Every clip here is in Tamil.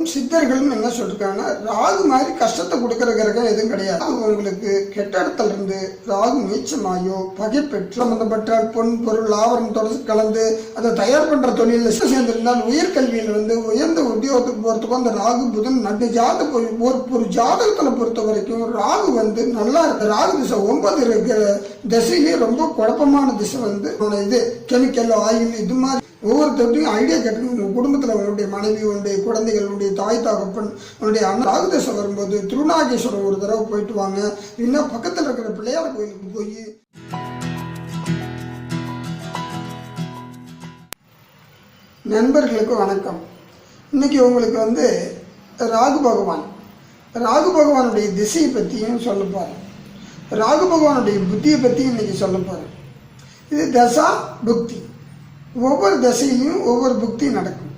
சித்தர்களும் என்ன சொல்லிருக்காங்கன்னா ராகு மாதிரி கஷ்டத்தை கொடுக்குற கிரகம் எதுவும் கிடையாது. அவங்களுக்கு கெட்ட இடத்துல இருந்து ராகு நீச்சமாயோ பகை பெற்று சம்பந்தப்பட்ட பொன் பொருள் ஆவரம் தொடர்ந்து கலந்து அதை தயார் பண்ற தொழிலில் சேர்ந்திருந்தால் உயர்கல்வியில் வந்து உயர்ந்த உத்தியோகத்துக்கு போறதுக்கும் அந்த ராகு புதன் நடு ஜாத ஒரு ஒரு ஜாதகத்துல பொறுத்த வரைக்கும் ராகு வந்து நல்லா இருக்கு. ராகு திசை ஒன்பது இருக்கிற திசையிலே ரொம்ப குழப்பமான திசை வந்து இது கெமிக்கல் ஆயில் இது மாதிரி ஒவ்வொருத்தருக்கும் ஐடியா கேட்டு உங்கள் குடும்பத்தில் உன்னுடைய மனைவி உன்னுடைய குழந்தைகள் தாய் தகப்பன் உன்னுடைய அண்ணன் ராகுதேசம் வரும்போது திருநாகேஸ்வரம் ஒரு தடவை போயிட்டு வாங்க. இல்லைன்னா பக்கத்தில் இருக்கிற பிள்ளையார் கோயிலுக்கு போய். நண்பர்களுக்கு வணக்கம். இன்னைக்கு உங்களுக்கு வந்து ராகு பகவான். ராகு பகவானுடைய திசையை பற்றியும் சொல்ல போகிறேன் ராகு பகவானுடைய புத்தியை பற்றியும் இன்னைக்கு சொல்ல போகிறேன் இது தசா புக்தி. ஒவ்வொரு தசையிலையும் ஒவ்வொரு புக்தி நடக்கும்.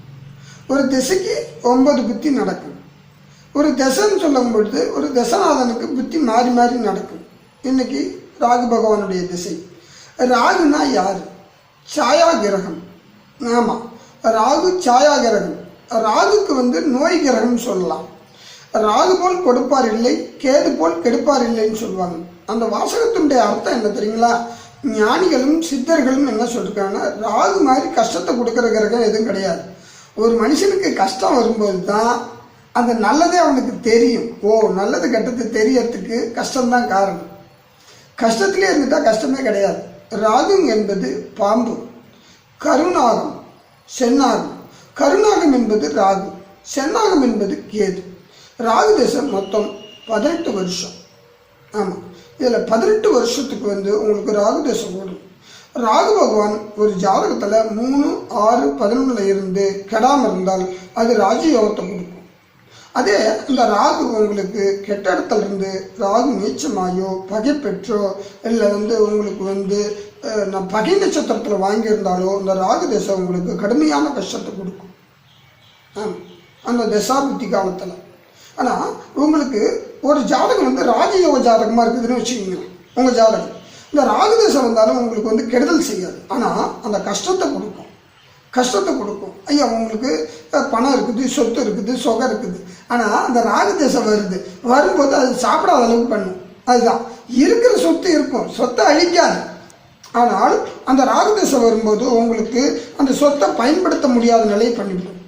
ஒரு திசைக்கு ஒன்பது புத்தி நடக்கும். ஒரு தசைன்னு சொல்லும் பொழுது ஒரு தசநாதனுக்கு புத்தி மாறி மாறி நடக்கும். இன்னைக்கு ராகு பகவானுடைய திசை. ராகுனா யார்? சாயா கிரகம் ஆமாம் ராகு சாயா கிரகம் ராகுக்கு வந்து நோய் கிரகம்னு சொல்லலாம். ராகு போல் கொடுப்பார் இல்லை கேது போல் கெடுப்பார் இல்லைன்னு சொல்லுவாங்க. அந்த வாசகத்தினுடைய அர்த்தம் என்ன தெரியுங்களா? ஞானிகளும் சித்தர்களும் என்ன சொல்லிருக்காங்கன்னா ராகு மாதிரி கஷ்டத்தை கொடுக்குற கிரகம் எதுவும் கிடையாது. ஒரு மனுஷனுக்கு கஷ்டம் வரும்போது தான் அந்த நல்லதே அவனுக்கு தெரியும். ஓ நல்லது கெட்டது தெரியறதுக்கு கஷ்டம்தான் காரணம். கஷ்டத்திலே இருந்துட்டா கஷ்டமே கிடையாது. ராகுங் என்பது பாம்பு கருணாகம் சென்னாகம் கருநாகம் என்பது ராகு செந்நாகம் என்பது கேது. ராகு தேசம் மொத்தம் பதினெட்டு வருஷம். ஆமாம் இதில் பதினெட்டு வருஷத்துக்கு வந்து உங்களுக்கு ராகு தேசம் ஓடும். ராகு பகவான் ஒரு ஜாதகத்தில் மூணு ஆறு பதினொன்றில் இருந்து கெடாமல் இருந்தால் அது ராஜயோகத்தை கொடுக்கும். அதே இந்த ராகு உங்களுக்கு கெட்ட இடத்துல இருந்து ராகு நீச்சமாயோ பகை பெற்றோ இல்லை வந்து உங்களுக்கு வந்து நான் பகை நட்சத்திரத்தில் வாங்கியிருந்தாலோ இந்த ராகு திசை உங்களுக்கு கடுமையான கஷ்டத்தை கொடுக்கும். அந்த தசாபுத்தி காலத்தில். ஆனால் உங்களுக்கு ஒரு ஜாதகம் வந்து ராஜயோக ஜாதகமாக இருக்குதுன்னு வச்சுக்கோங்களேன். உங்கள் ஜாதகம். இந்த ராகுதேசம் வந்தாலும் உங்களுக்கு வந்து கெடுதல் செய்யாது. ஆனால் அந்த கஷ்டத்தை கொடுக்கும். கஷ்டத்தை கொடுக்கும். ஐயா உங்களுக்கு பணம் இருக்குது சொத்து இருக்குது சொகம் இருக்குது. ஆனால் அந்த ராகுதேசம் வருது. வரும்போது அது சாப்பிடாத அளவுக்கு பண்ணும். அதுதான். இருக்கிற சொத்து இருக்கும். சொத்தை அழிக்காது. ஆனால் அந்த ராகுதேசம் வரும்போது உங்களுக்கு அந்த சொத்தை பயன்படுத்த முடியாத நிலையை பண்ணிவிடும்.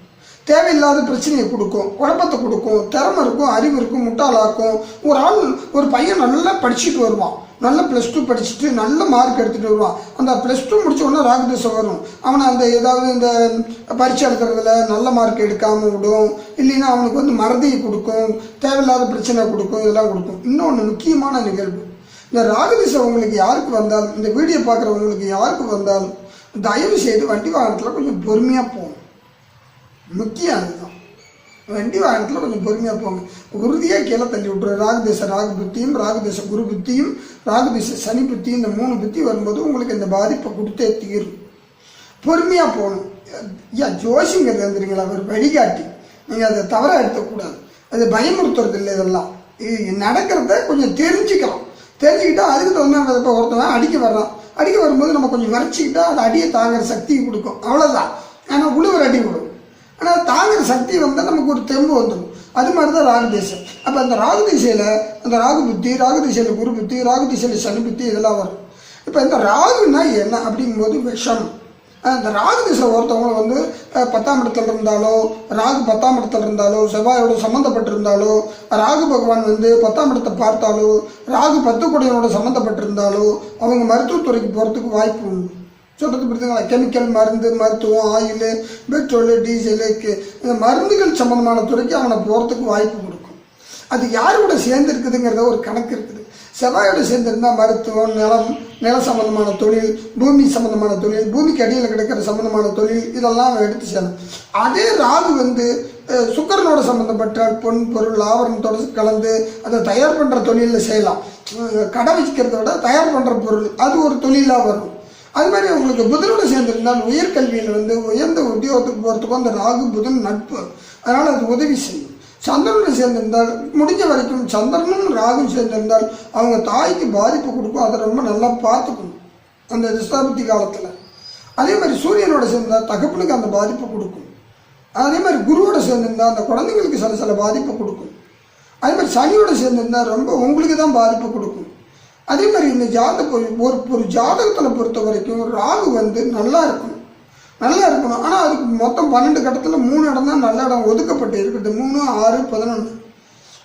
தேவையில்லாத பிரச்சனையை கொடுக்கும். குழப்பத்தை கொடுக்கும். திறமை இருக்கும் அறிவு இருக்கும் முட்டாளாக்கும். ஒரு ஆள் ஒரு பையன் நல்லா படிச்சுட்டு வருவான். நல்ல ப்ளஸ் டூ படிச்சுட்டு நல்ல மார்க் எடுத்துகிட்டு வருவான். அந்த ப்ளஸ் டூ முடிச்ச உடனே ராகுதேசம் வரும். அவனை அந்த ஏதாவது இந்த பரீட்சை எடுக்கிறதுல நல்ல மார்க் எடுக்காமல் விடும். இல்லைன்னா அவனுக்கு வந்து மறதியை கொடுக்கும் தேவையில்லாத பிரச்சனை கொடுக்கும் இதெல்லாம் கொடுக்கும். இன்னொன்று முக்கியமான நிகழ்வு. இந்த ராகுதிசை உங்களுக்கு யாருக்கு வந்தாலும் இந்த வீடியோ பார்க்குறவங்களுக்கு யாருக்கு வந்தாலும் தயவு செய்து வண்டி வாகனத்தில் கொஞ்சம் பொறுமையாக போகும் முக்கியம் அதுதான் வண்டி வாகனத்தில் கொஞ்சம் பொறுமையாக போங்க. உறுதியாக கீழே தள்ளி விட்ரு ராகுதேச ராகு புத்தியும் ராகுதேச குரு புத்தியும் ராகுதேச சனி புத்தியும் இந்த மூணு புத்தி வரும்போது உங்களுக்கு இந்த பாதிப்பை கொடுத்தே தீரும். பொறுமையாக போகணும். ஐயா ஜோஷிங்கிறது வந்துருங்களா ஒரு வழிகாட்டி. நீங்கள் அதை தவற எடுக்கக்கூடாது அது பயமுறுத்துறது இல்லை இதெல்லாம். இது நடக்கிறத கொஞ்சம் தெரிஞ்சுக்கலாம். தெரிஞ்சுக்கிட்டால் அதுக்கு தகுந்த இப்போ ஒருத்தவன் அடிக்க வர்றான். அடிக்க வரும்போது நம்ம கொஞ்சம் வரைச்சிக்கிட்டால் அது அடியை தாங்குற சக்தியை கொடுக்கும். அவ்வளோதான் ஆனால் உழுவர் அடி விடும் ஆனால் தாங்குற சக்தி வந்தால் நமக்கு ஒரு தெம்பு வந்துடும் அது மாதிரி தான் ராகு தேசம். அப்போ அந்த ராகு திசையில் அந்த ராகு புத்தி ராகு திசையில் குரு புத்தி ராகு திசையில் சனி புத்தி இதெல்லாம் வரும். இப்போ இந்த ராகுனா என்ன அப்படிங்கும்போது விஷம். அந்த இந்த ராகு திசை ஒருத்தவங்க வந்து பத்தாம் இடத்துல இருந்தாலோ ராகு பத்தாம் இடத்துல இருந்தாலோ செவ்வாயோட சம்மந்தப்பட்டிருந்தாலோ ராகு பகவான் வந்து பத்தாம் இடத்தை பார்த்தாலோ ராகு பத்து குடையனோட சம்மந்தப்பட்டிருந்தாலோ அவங்க மருத்துவத்துறைக்கு போகிறதுக்கு வாய்ப்பு உண்டு. சொல்கிறது புரியுதுங்களா கெமிக்கல் மருந்து மருத்துவம் ஆயில் பெட்ரோலு டீசலு இந்த மருந்துகள் சம்மந்தமான துறைக்கு அவனை போகிறதுக்கு வாய்ப்பு கொடுக்கும். அது யாரோட கூட சேர்ந்து இருக்குதுங்கிறத ஒரு கணக்கு இருக்குது. செவ்வாயோட சேர்ந்துருந்தால் மருத்துவம் நிலம் நில சம்பந்தமான தொழில் பூமி சம்பந்தமான தொழில் பூமிக்கு அடியில் கிடக்கிற சம்பந்தமான தொழில் இதெல்லாம் அவன் எடுத்து செய்யணும் அதே ராகு வந்து சுக்கரனோட சம்மந்தப்பட்ட சம்பந்தப்பட்ட பொன் பொருள் ஆவரணத்தோடு கலந்து அதை தயார் பண்ணுற தொழிலில் செய்யலாம். கடை விற்கிறத விட தயார் பண்ணுற பொருள் அது ஒரு தொழிலாக வரும். அது மாதிரி உங்களுக்கு புதனோட சேர்ந்திருந்தால் உயர்கல்வியில் வந்து உயர்ந்த உத்தியோகத்துக்கு போகிறதுக்கும் அந்த ராகு புதன் நட்பு. அதனால் அது உதவி செய்யும். சந்திரனோட சேர்ந்திருந்தால் முடிஞ்ச வரைக்கும் சந்திரனும் ராகும் சேர்ந்திருந்தால் அவங்க தாய்க்கு பாதிப்பு கொடுக்கும். அதை ரொம்ப நல்லா பார்த்துக்கணும். அந்த திசாபுத்தி காலத்தில். அதே மாதிரி சூரியனோட சேர்ந்தால் தகப்பனுக்கு அந்த பாதிப்பு கொடுக்கும். அதே மாதிரி குருவோட சேர்ந்திருந்தால் அந்த குழந்தைங்களுக்கு சில சில பாதிப்பு கொடுக்கும். அதே மாதிரி சனியோட சேர்ந்திருந்தால் ரொம்ப உங்களுக்கு தான் பாதிப்பு கொடுக்கும். அதே மாதிரி இந்த ஜாதக ஒரு ஒரு ஜாதகத்தில் பொறுத்த வரைக்கும் ராகு வந்து நல்லா இருக்கணும். நல்லா இருக்கணும். ஆனால் அதுக்கு மொத்தம் பன்னெண்டு கட்டத்தில் மூணு இடம் தான் நல்ல இடம் ஒதுக்கப்பட்டு இருக்குது. மூணு ஆறு பதினொன்று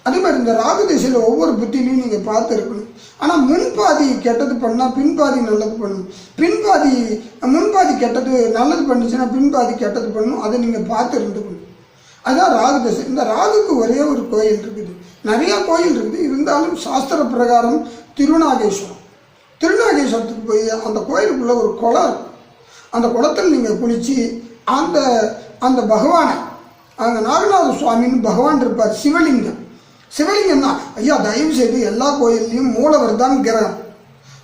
அதே மாதிரி இந்த ராகு திசையில் ஒவ்வொரு புத்திலையும் நீங்கள் பார்த்து இருக்கணும். ஆனால் முன்பாதி கெட்டது பண்ணால் பின்பாதி நல்லது பண்ணும். பின்பாதி முன்பாதி கெட்டது நல்லது பண்ணுச்சுன்னா பின்பாதி கெட்டது பண்ணும். அதை நீங்கள் பார்த்து இருந்துக்கணும். அதுதான் ராகு திசை. இந்த ராகுக்கு ஒரே ஒரு கோயில் இருக்குது. நிறையா கோயில் இருக்குது. இருந்தாலும் சாஸ்திர பிரகாரம் திருநாகேஸ்வரம். திருநாகேஸ்வரத்துக்கு போய் அந்த கோயிலுக்குள்ள ஒரு குளம் இருக்கும் அந்த குளத்தில் நீங்கள் குளித்து அந்த அந்த பகவானை அங்கே நாகநாத சுவாமின்னு பகவான் இருப்பார் சிவலிங்கம். சிவலிங்கம் தான். ஐயா தயவு செய்து எல்லா கோயில்லையும் மூலவர் தான் கிரகம்.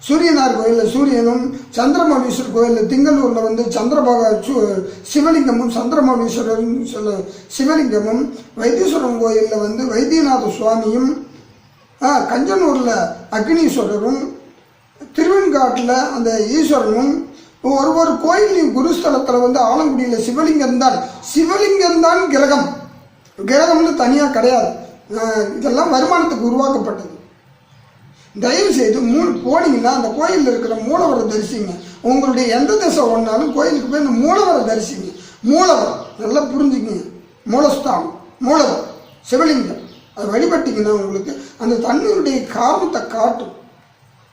சூரியனார் கோயிலில் சூரியனும் சந்திரமௌலீஸ்வரர் கோயிலில் திங்களூரில் வந்து சந்திரபாக சு- சிவலிங்கமும் சந்திரமௌலீஸ்வரரும் சொல்ல சிவலிங்கமும் வைத்தீஸ்வரன் கோயிலில் வந்து வைத்தியநாத சுவாமியும் கஞ்சனூரில் அக்னீஸ்வரரும் திருவெண்காட்டில் அந்த ஈஸ்வரனும் ஒரு ஒரு கோயிலையும் குருஸ்தலத்தில் வந்து ஆலங்குடியில் சிவலிங்கம் தான். சிவலிங்கம் தான் கிரகம். கிரகம்னு தனியாக கிடையாது. இதெல்லாம் வருமானத்துக்கு உருவாக்கப்பட்டது. தயவு செய்து மூணு போனீங்கன்னா அந்த கோயிலில் இருக்கிற மூலவரை தரிசிங்க. உங்களுடைய எந்த திசை ஒன்றாலும் கோயிலுக்கு போய் இந்த மூலவரை தரிசிங்க. மூலவர் நல்லா புரிஞ்சுக்கிங்க. மூலஸ்தானம் மூலவர் சிவலிங்கம். அதை வழிபட்டிங்கன்னா உங்களுக்கு அந்த தண்ணீருடைய காரணத்தை காட்டும்.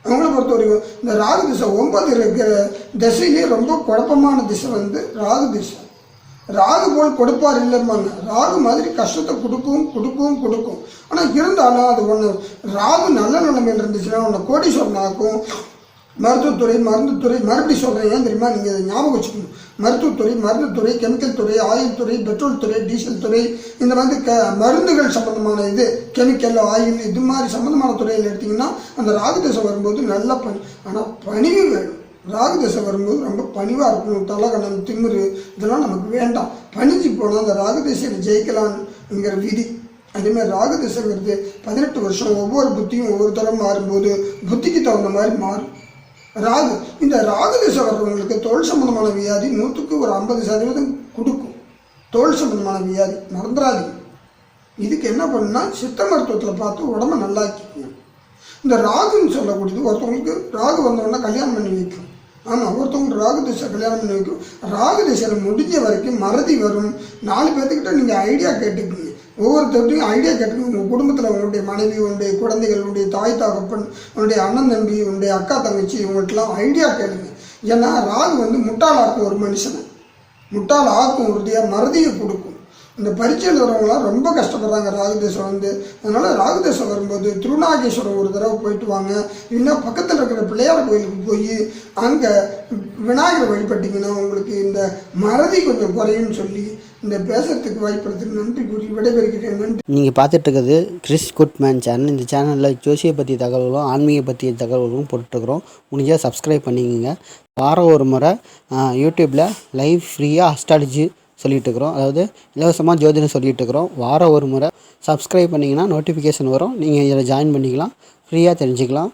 அவங்கள பொறுத்த வரைக்கும் இந்த ராகு திசை ஒன்பது இருக்கிற திசையிலே ரொம்ப குழப்பமான திசை வந்து ராகு திசை. ராகு போல் கொடுப்பார் இல்லைம்பாங்க. ராகு மாதிரி கஷ்டத்தை கொடுக்கும் கொடுக்கும் கொடுக்கும். ஆனால் இருந்தாலும் அது ஒன்று ராகு நல்ல நிலைமையில் இருந்துச்சுன்னா உன்னை கோடீஸ்வரன் ஆக்கும் மருத்துவத்துறை மருந்துத்துறை மறுபடி சொல்கிறேன் ஏன் தெரியுமா? நீங்கள் அதை ஞாபகம் வச்சுக்கணும். மருத்துவத்துறை மருந்துத்துறை கெமிக்கல் துறை ஆயில் துறை பெட்ரோல் துறை டீசல் துறை இந்த மாதிரி க மருந்துகள் சம்மந்தமான இது கெமிக்கல் ஆயில் இது மாதிரி சம்மந்தமான துறையில் எடுத்திங்கன்னா அந்த ராகு தசை வரும்போது நல்ல பணி. ஆனால் பணிவு வேணும். ராகு தசை வரும்போது ரொம்ப பணிவாக இருக்கணும். தலகணம் திமிரு இதெல்லாம் நமக்கு வேண்டாம். பணிஞ்சு போனால் அந்த ராகு தசையில் ஜெயிக்கலாம்ங்கிற விதி. அதேமாதிரி ராகு திசைங்கிறது பதினெட்டு வருஷம் ஒவ்வொரு புத்தியும் ஒவ்வொரு தரம் மாறும்போது புத்திக்கு தகுந்த மாதிரி மாறும். ராகு. இந்த ராகு திசை வர்றவங்களுக்கு தோல் சம்பந்தமான வியாதி நூற்றுக்கு ஒரு ஐம்பது சதவீதம் கொடுக்கும். தோல் சம்பந்தமான வியாதி மறந்துடாது இதுக்கு என்ன பண்ணுன்னா சித்த மருத்துவத்தில் பார்த்து உடம்ப நல்லாக்கிக்கணும் இந்த ராகுன்னு சொல்லக்கூடியது ஒருத்தவங்களுக்கு ராகு வந்தவொடனே கல்யாணம் பண்ணி வைக்கணும் ஆமாம் ஒருத்தவங்க ராகு திசை கல்யாணம் பண்ணி வைக்கும் ராகு திசையில் முடிஞ்ச வரைக்கும் மறதி வரும். நாலு பேர்த்துக்கிட்ட நீங்கள் ஐடியா கேட்டுக்கீங்க. ஒவ்வொருத்தருக்கும் ஐடியா கேட்டுக்கணும் உங்கள் குடும்பத்தில் உங்களுடைய மனைவி உங்களுடைய குழந்தைகள் உங்களுடைய தாய் தகப்பன் உன்னுடைய அண்ணன் தம்பி உங்களுடைய அக்கா தங்கச்சி இவங்கள்ட்டலாம் ஐடியா கேளுங்க. ஏன்னா ராகு வந்து முட்டாளாக்கும் ஒரு மனுஷனை. முட்டாள் ஆக்கும் உறுதியாக மறதியை கொடுக்கும். இந்த பரீட்சை எழுதுறவங்களாம் ரொம்ப கஷ்டப்படுறாங்க. ராகுதேசம் வந்து. அதனால ராகுதேசம் வரும்போது திருநாகேஸ்வரம் ஒரு தடவை போயிட்டு வாங்க. இல்லைன்னா பக்கத்தில் இருக்கிற பிள்ளையார் கோயிலுக்கு போய் அங்கே விநாயகர் வழிபட்டீங்கன்னா உங்களுக்கு இந்த மறதி கொஞ்சம் குறையும்னு சொல்லி இந்த பேசுறதுக்கு வாய்ப்படுத்தி நன்றி கூறி விடைபெறுகிறேன். நன்றி. நீங்கள் பார்த்துட்டு இருக்கிறது கிறிஸ் குட்மேன் சேனல். இந்த சேனலில் ஜோசியை பற்றிய தகவல்களும் ஆன்மீக பற்றிய தகவல்களும் போட்டுருக்குறோம் முடிஞ்சால் சப்ஸ்கிரைப் பண்ணிக்கோங்க. வாரம் ஒரு முறை யூடியூப்பில் லைவ் ஃப்ரீயாக அஸ்ட்ராலஜி சொல்லிகிட்ருக்குறோம் அதாவது இலவசமாக ஜோதிடம் சொல்லிகிட்ருக்குறோம் இருக்கிறோம் வாரம் ஒரு முறை சப்ஸ்கிரைப் பண்ணிங்கன்னா நோட்டிஃபிகேஷன் வரும். நீங்கள் இதில் ஜாயின் பண்ணிக்கலாம். ஃப்ரீயாக தெரிஞ்சுக்கலாம்.